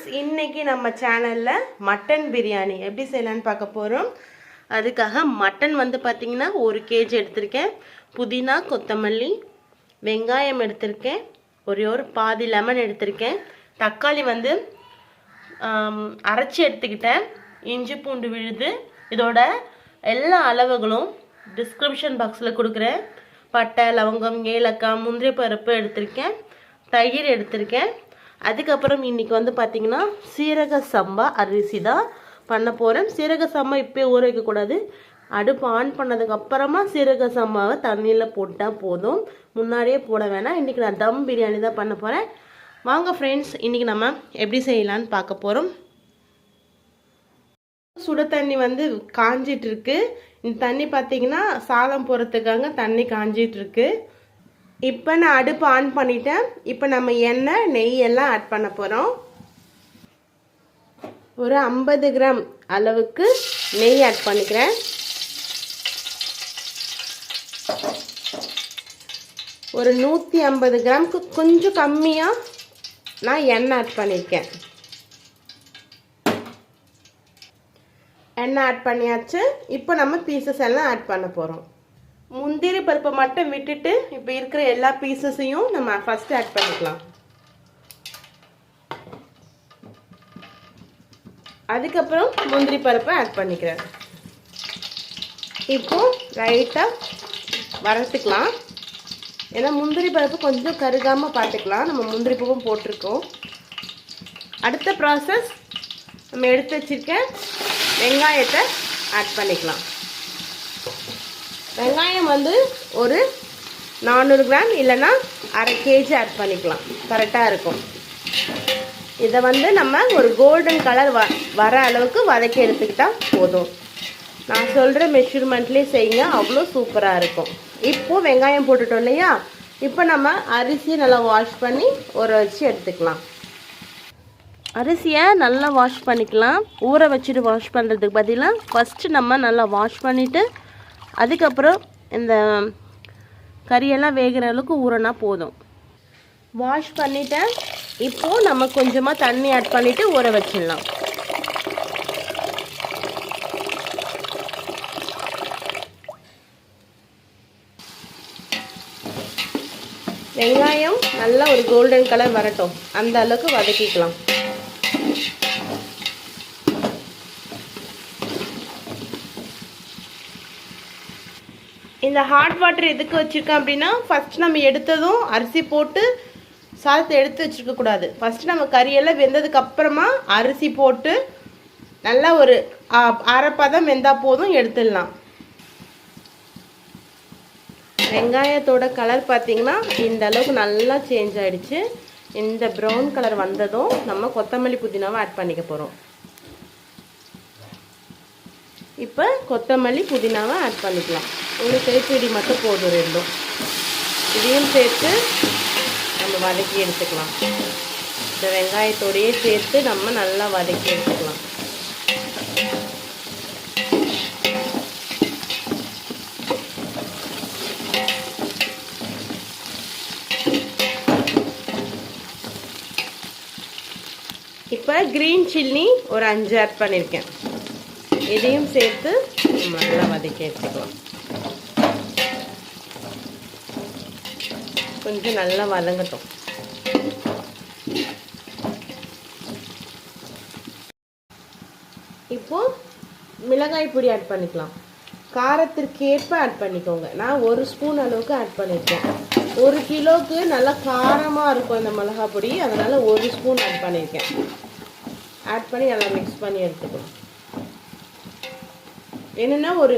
Friends இன்றைக்கி நம்ம சேனலில் மட்டன் பிரியாணி எப்படி செய்யலான்னு பார்க்க போகிறோம் அதுக்காக மட்டன் வந்து பார்த்திங்கன்னா ஒரு கேஜி எடுத்திருக்கேன். புதினா கொத்தமல்லி வெங்காயம் எடுத்திருக்கேன். ஒரே ஒரு பாதி லெமன் எடுத்திருக்கேன். தக்காளி வந்து அரைச்சி எடுத்துக்கிட்டேன். இஞ்சி பூண்டு விழுது. இதோட எல்லா அளவுகளும் டிஸ்கிரிப்ஷன் பாக்ஸில் கொடுக்குறேன். பட்டை லவங்கம் ஏலக்காய் முந்திரி பருப்பு எடுத்திருக்கேன். தயிர் எடுத்திருக்கேன். அதுக்கப்புறம் இன்னைக்கு வந்து பார்த்திங்கன்னா சீரக சம்பா அரிசி தான் பண்ண போகிறேன் சீரக சம்பா இப்போயே ஊற வைக்கக்கூடாது அடுப்பு ஆன் பண்ணதுக்கப்புறமா சீரக சம்பாவை தண்ணியில் போட்டால் போதும். முன்னாடியே போட வேணாம். இன்றைக்கி நான் தம் பிரியாணி தான் பண்ண போகிறேன் வாங்க ஃப்ரெண்ட்ஸ் இன்றைக்கி நம்ம எப்படி செய்யலான்னு பார்க்க போகிறோம் சுட தண்ணி வந்து காஞ்சிட்டு இருக்கு. இந்த தண்ணி பார்த்தீங்கன்னா சாதம் போகிறதுக்காக தண்ணி காஞ்சிட்டு இருக்கு. இப்போ நான் அடுப்பு ஆன் பண்ணிட்டேன். இப்போ நம்ம எண்ணெய் நெய் எல்லாம் ஆட் பண்ண போகிறோம் ஒரு ஐம்பது கிராம் அளவுக்கு நெய் ஆட் பண்ணிக்கிறேன். ஒரு நூற்றி ஐம்பது கிராம்க்கு கொஞ்சம் கம்மியாக நான் எண்ணெய் ஆட் பண்ணியிருக்கேன் எண்ணெய் ஆட் பண்ணியாச்சு. இப்போ நம்ம பீசஸ் எல்லாம் ஆட் பண்ண போகிறோம் முந்திரி பருப்பை மட்டும் விட்டுட்டு இப்போ இருக்கிற எல்லா பீசஸையும் நம்ம ஃபஸ்ட்டு ஆட் பண்ணிக்கலாம். அதுக்கப்புறம் முந்திரி பருப்பை ஆட் பண்ணிக்கிறேன். இப்போ லைட்டாக வறுத்துக்கலாம். ஏன்னா முந்திரி பருப்பு கொஞ்சம் கருகாமல் பார்த்துக்கலாம். நம்ம முந்திரி பூவும் போட்டிருக்கோம். அடுத்த ப்ராசஸ் நம்ம எடுத்து வச்சிருக்க வெங்காயத்தை ஆட் பண்ணிக்கலாம். வெங்காயம் வந்து ஒரு நானூறு கிராம் இல்லைன்னா அரை கேஜி ஆட் பண்ணிக்கலாம். கரெக்டாக இருக்கும். இதை வந்து நம்ம ஒரு கோல்டன் கலர் வ வர அளவுக்கு வதக்கி எடுத்துக்கிட்டால் போதும். நான் சொல்கிற மெஷர்மெண்ட்லேயே செய்யுங்க அவ்வளோ சூப்பராக இருக்கும். இப்போது வெங்காயம் போட்டுட்டோம் இல்லையா? இப்போ நம்ம அரிசியை நல்லா வாஷ் பண்ணி ஊற வச்சு எடுத்துக்கலாம். அரிசியை நல்லா வாஷ் பண்ணிக்கலாம். ஊற வச்சுட்டு வாஷ் பண்ணுறதுக்கு பதிலாக ஃபஸ்ட்டு நம்ம நல்லா வாஷ் பண்ணிவிட்டு அதுக்கப்புறம் இந்த கறியெல்லாம் வேகிற அளவுக்கு ஊறினா போதும். வாஷ் பண்ணிவிட்டேன் இப்போது நம்ம கொஞ்சமாக தண்ணி ஆட் பண்ணிவிட்டு ஊற வச்சிடலாம். வெங்காயம் நல்லா ஒரு கோல்டன் கலர் வரட்டும். அந்த அளவுக்கு வதக்கிக்கலாம். இந்த ஹாட் வாட்டர் எதுக்கு வச்சுருக்கேன் அப்படின்னா ஃபஸ்ட் நம்ம எடுத்ததும் அரிசி போட்டு சாதத்தை எடுத்து வச்சுருக்கக்கூடாது ஃபஸ்ட்டு நம்ம கறியெல்லாம் வெந்ததுக்கப்புறமா அரிசி போட்டு நல்லா ஒரு அரைப்பதம் வெந்தால் போதும் எடுத்துடலாம். வெங்காயத்தோட கலர் பார்த்திங்கன்னா இந்த அளவுக்கு நல்லா சேஞ்ச் ஆகிடுச்சு இந்த ப்ரௌன் கலர் வந்ததும் நம்ம கொத்தமல்லி புதினாவை ஆட் பண்ணிக்க போகிறோம் இப்போ கொத்தமல்லி புதினாவை ஆட் பண்ணிக்கலாம். ஒரு கைப்பிடி மட்டும் போதும் ரெண்டும். இதையும் சேர்த்து நம்ம வதக்கி எடுத்துக்கலாம். இந்த வெங்காயத்தோடையே சேர்த்து நம்ம நல்லா வதக்கி எடுத்துக்கலாம். இப்போ க்ரீன் சில்லி ஒரு அஞ்சு ஆட் பண்ணியிருக்கேன் இதையும் சேர்த்து நம்ம நல்லா வதக்கி எடுத்துக்கலாம். கொஞ்சம் நல்லா வதங்கட்டும். இப்போ மிளகாய் பொடி ஆட் பண்ணிக்கலாம். காரத்திற்கேற்ப ஆட் பண்ணிக்கோங்க. நான் ஒரு ஸ்பூன் அளவுக்கு ஆட் பண்ணியிருக்கேன். ஒரு கிலோவுக்கு நல்லா காரமாக இருக்கும் அந்த மிளகாய் பொடி. அதனால் ஒரு ஸ்பூன் ஆட் பண்ணியிருக்கேன். ஆட் பண்ணி நல்லா மிக்ஸ் பண்ணி எடுத்துக்கணும். என்னென்னா ஒரு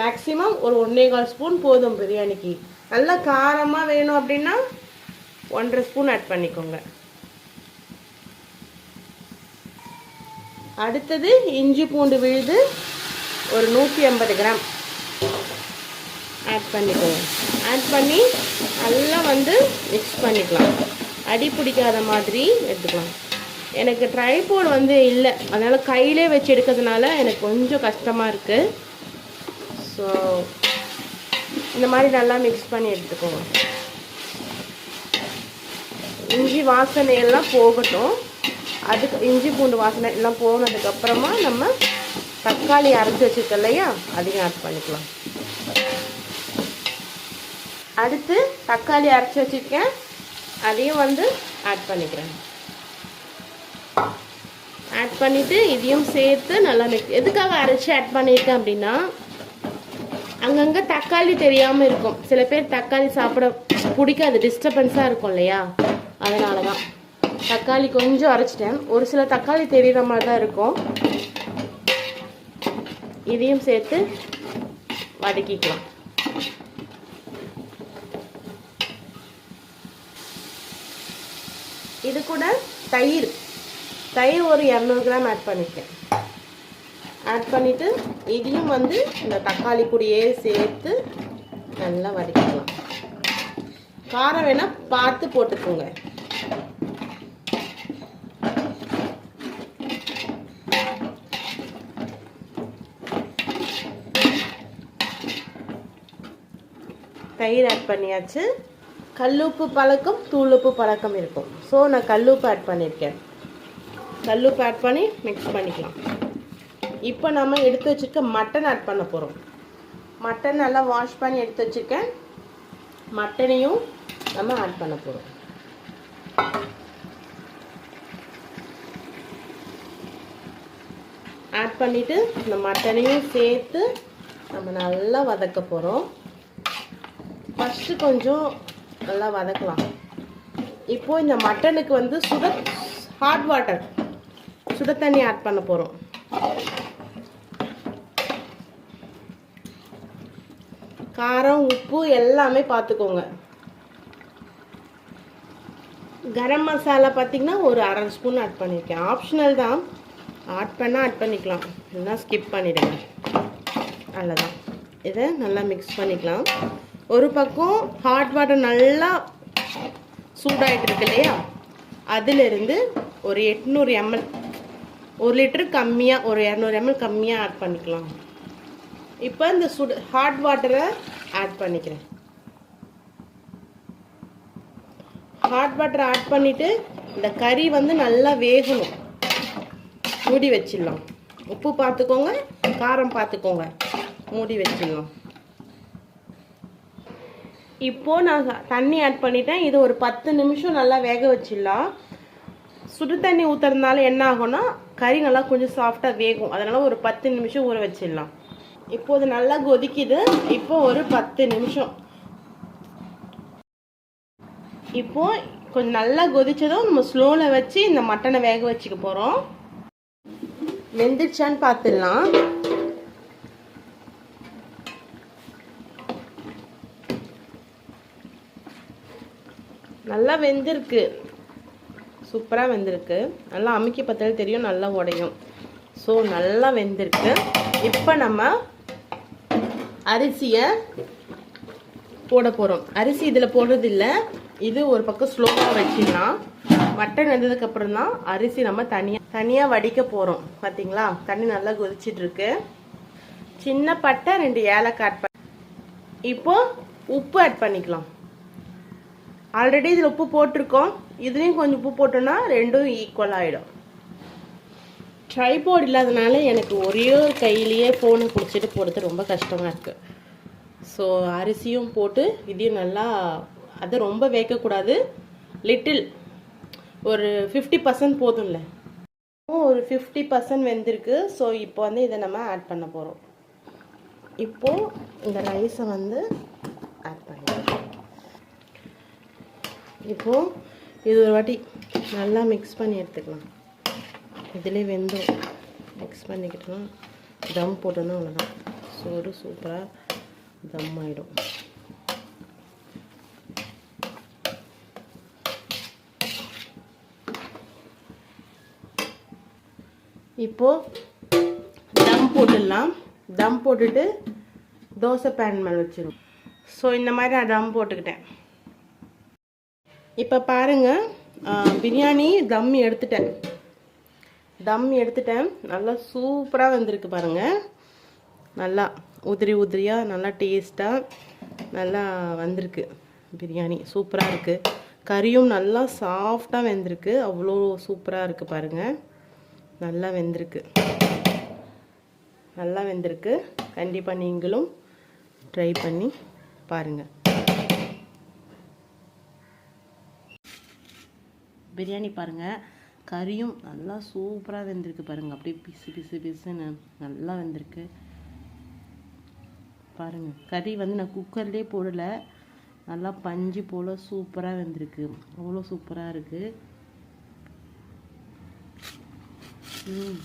மேக்ஸிமம் ஒரு ஒன்றே கால் ஸ்பூன் போதும் பிரியாணிக்கு. நல்லா காரமாக வேணும் அப்படின்னா ஒன்றரை ஸ்பூன் ஆட் பண்ணிக்கோங்க. அடுத்தது இஞ்சி பூண்டு விழுது ஒரு நூற்றி ஐம்பது கிராம். ஆட் பண்ணிக்கோங்க. ஆட் பண்ணி நல்லா வந்து மிக்ஸ் பண்ணிக்கலாம். அடி பிடிக்காத மாதிரி எடுத்துக்கலாம். எனக்கு ட்ரைபோர்டு வந்து இல்லை. அதனால் கையிலே வச்சு எடுக்கிறதுனால எனக்கு கொஞ்சம் கஷ்டமாக இருக்குது ஸோ இந்த மாதிரி நல்லா மிக்ஸ் பண்ணி எடுத்துக்கோங்க. இஞ்சி வாசனை எல்லாம் போகட்டும். அதுக்கு இஞ்சி பூண்டு வாசனை எல்லாம் போனதுக்கப்புறமா நம்ம தக்காளி அரைச்சி வச்சுருக்கோம் இல்லையா? அதையும் ஆட் பண்ணிக்கலாம். அடுத்து தக்காளி அரைச்சி வச்சுருக்கேன். அதையும் வந்து ஆட் பண்ணிக்கிறேன். ஆட் பண்ணிவிட்டு இதையும் சேர்த்து நல்லா மிக்ஸ் எதுக்காக அரைச்சி ஆட் பண்ணியிருக்கேன் அப்படின்னா அங்கங்கே தக்காளி தெரியாமல் இருக்கும். சில பேர் தக்காளி சாப்பிட பிடிக்காது டிஸ்டர்பன்ஸாக இருக்கும் இல்லையா? அதனால தான் தக்காளி கொஞ்சம் அரைச்சிட்டேன். ஒரு சில தக்காளி தெரிகிற மாதிரி தான் இருக்கும். இதையும் சேர்த்து வதக்கிக்கலாம். இது கூட தயிர். தயிர் ஒரு இரநூறு கிராம் ஆட் பண்ணியிருக்கேன் ஆட் பண்ணிவிட்டு இதையும் வந்து இந்த தக்காளி கூடயே சேர்த்து நல்லா வதக்கிக்கலாம். காரம் வேணால் பார்த்து போட்டுக்கோங்க. தயிர் ஆட் பண்ணியாச்சு. கல்லுப்பு பழக்கம் தூளுப்பு பழக்கம் இருக்கும். ஸோ நான் கல்லுப்பு ஆட் பண்ணியிருக்கேன் கல்லுப்பு ஆட் பண்ணி மிக்ஸ் பண்ணிக்கலாம். இப்போ நம்ம எடுத்து வச்சுருக்க மட்டன் ஆட் பண்ண போகிறோம் மட்டன் நல்லா வாஷ் பண்ணி எடுத்து வச்சுருக்கேன். மட்டனையும் நம்ம ஆட் பண்ண போகிறோம் ஆட் பண்ணிவிட்டு இந்த மட்டனையும் சேர்த்து நம்ம நல்லா வதக்க போகிறோம் ஃபஸ்ட்டு கொஞ்சம் நல்லா வதக்கலாம். இப்போது இந்த மட்டனுக்கு வந்து சுட ஹாட் வாட்டர் சுட தண்ணி ஆட் பண்ண போகிறோம் காரம் உப்பு எல்லாமே பார்த்துக்கோங்க கரம் மசாலா பார்த்திங்கன்னா ஒரு அரை ஸ்பூன் ஆட் பண்ணியிருக்கேன் ஆப்ஷனல் தான். ஆட் பண்ணால் ஆட் பண்ணிக்கலாம். இல்லைன்னா ஸ்கிப் பண்ணிடுங்க. அவ்வளோதான் இதை நல்லா மிக்ஸ் பண்ணிக்கலாம். ஒரு பக்கம் ஹாட் வாட்டர் நல்லா சூடாகிட்டு இருக்கு இல்லையா? அதிலிருந்து ஒரு எட்நூறு எம்எல் ஒரு லிட்டரு கம்மியாக ஒரு இரநூறு எம்எல் கம்மியாக ஆட் பண்ணிக்கலாம். இப்போ இந்த சுடு ஹாட் வாட்டரை ஆட் பண்ணிக்கிறேன். ஹாட் வாட்டரை ஆட் பண்ணிவிட்டு இந்த கறி வந்து நல்லா வேகணும். மூடி வச்சிடலாம். உப்பு பார்த்துக்கோங்க காரம் பார்த்துக்கோங்க மூடி வச்சிடலாம். இப்போது நான் தண்ணி ஆட் பண்ணிட்டேன். இது ஒரு பத்து நிமிஷம் நல்லா வேக வச்சிடலாம். சுடு தண்ணி ஊற்றுறதுனால என்ன ஆகும்னா கறி நல்லா கொஞ்சம் சாஃப்டாக வேகும். அதனால் ஒரு பத்து நிமிஷம் ஊற வச்சிடலாம். இப்போது நல்லா கொதிக்குது. இப்போ ஒரு பத்து நிமிஷம். இப்போ கொஞ்சம் நல்லா கொதிச்சதும் நம்ம ஸ்லோவில் வச்சு இந்த மட்டனை வேக வச்சுக்க போகிறோம் வெந்துடுச்சான்னு பார்த்துடலாம். நல்லா வெந்திருக்கு. சூப்பராக வெந்திருக்கு. நல்லா அமுக்கி பார்த்தாலே தெரியும் நல்லா உடையும். ஸோ நல்லா வெந்திருக்கு. இப்போ நம்ம அரிசியை போட போகிறோம் அரிசி இதில் போடுறது இல்லை இது ஒரு பக்கம் ஸ்லோவாக வச்சிடலாம். மட்டன் வெந்ததுக்கப்புறம் தான் அரிசி நம்ம தனியாக தனியாக வடிக்க போகிறோம் பார்த்தீங்களா தண்ணி நல்லா கொதிச்சிட்ருக்கு. சின்ன பட்டை ரெண்டு ஏலக்காய் இப்போ உப்பு ஆட் பண்ணிக்கலாம். ஆல்ரெடி இதில் உப்பு போட்டிருக்கோம். இதுலேயும் கொஞ்சம் உப்பு போட்டோன்னா ரெண்டும் ஈக்குவல் ஆகிடும் ட்ரைபோர்ட் இல்லாதனால எனக்கு ஒரே ஒரு கையிலேயே ஃபோனை பிடிச்சிட்டு போடுறது ரொம்ப கஷ்டமாக இருக்குது ஸோ அரிசியும் போட்டு இதையும் நல்லா அதை ரொம்ப வேகக்கூடாது லிட்டில் ஒரு ஃபிஃப்டி பர்சன்ட் போதும்ல. ஒரு ஃபிஃப்டி பர்சன்ட் வெந்திருக்கு. ஸோ இப்போ வந்து இதை நம்ம ஆட் பண்ண போகிறோம் இப்போது இந்த ரைஸை வந்து ஆட் பண்ணிடுறோம் இப்போது இது ஒரு வாட்டி நல்லா மிக்ஸ் பண்ணி எடுத்துக்கலாம். இதிலே வெந்தும் மிக்ஸ் பண்ணிக்கிட்டோம்னா தம் போட்டோன்னா அவ்வளோதான் சோறு சூப்பராக தம் ஆகிடும் இப்போது தம் போட்டுடலாம். தம் போட்டுட்டு தோசை பேன் மேலே வச்சிடும் ஸோ இந்த மாதிரி நான் தம் போட்டுக்கிட்டேன். இப்போ பாருங்கள் பிரியாணி தம் எடுத்துட்டேன். தம் எடுத்துட்டேன். நல்லா சூப்பராக வந்திருக்கு பாருங்கள் நல்லா உதிரி உதிரியாக நல்லா டேஸ்ட்டாக நல்லா வந்திருக்கு. பிரியாணி சூப்பராக இருக்குது கறியும் நல்லா சாஃப்டாக வெந்திருக்கு. அவ்வளோ சூப்பராக இருக்குது பாருங்கள் நல்லா வெந்திருக்கு. நல்லா வெந்திருக்கு. கண்டிப்பாக நீங்களும் ட்ரை பண்ணி பாருங்கள் பிரியாணி பாருங்கள் கறியும் நல்லா சூப்பராக வெந்திருக்கு பாருங்கள் அப்படியே பிசு பிசு பிசுன்னு நல்லா வெந்திருக்கு. பாருங்கள் கறி வந்து நான் குக்கர்லேயே போடலை. நல்லா பஞ்சு போல் சூப்பராக வெந்திருக்கு. அவ்வளோ சூப்பராக இருக்குது ம்.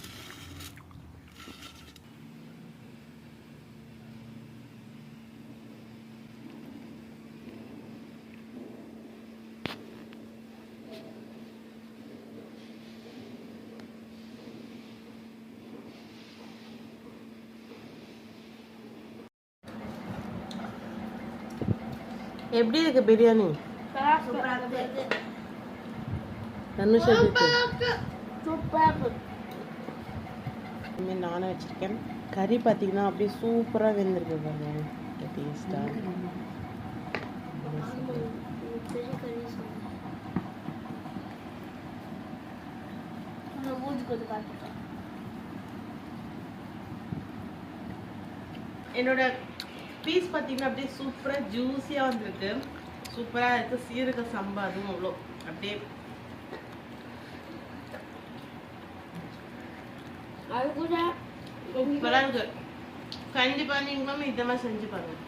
எப்படி இருக்கு பிரியாணி? இனிமேல் நானும் வச்சிருக்கேன். கறி பார்த்தீங்கன்னா அப்படியே சூப்பராக வெந்திருக்கு பாருங்க. டேஸ்டாக என்னோட பீஸ் பார்த்தீங்கன்னா அப்படியே சூப்பராக ஜூஸியாக வந்திருக்கு. சூப்பராக இருக்குது சீரக சம்பா அதுவும் அவ்வளோ. அப்படியே சூப்பராக இருக்கு. கண்டிப்பாக நீங்களும் இதை மாதிரி செஞ்சு பாருங்க.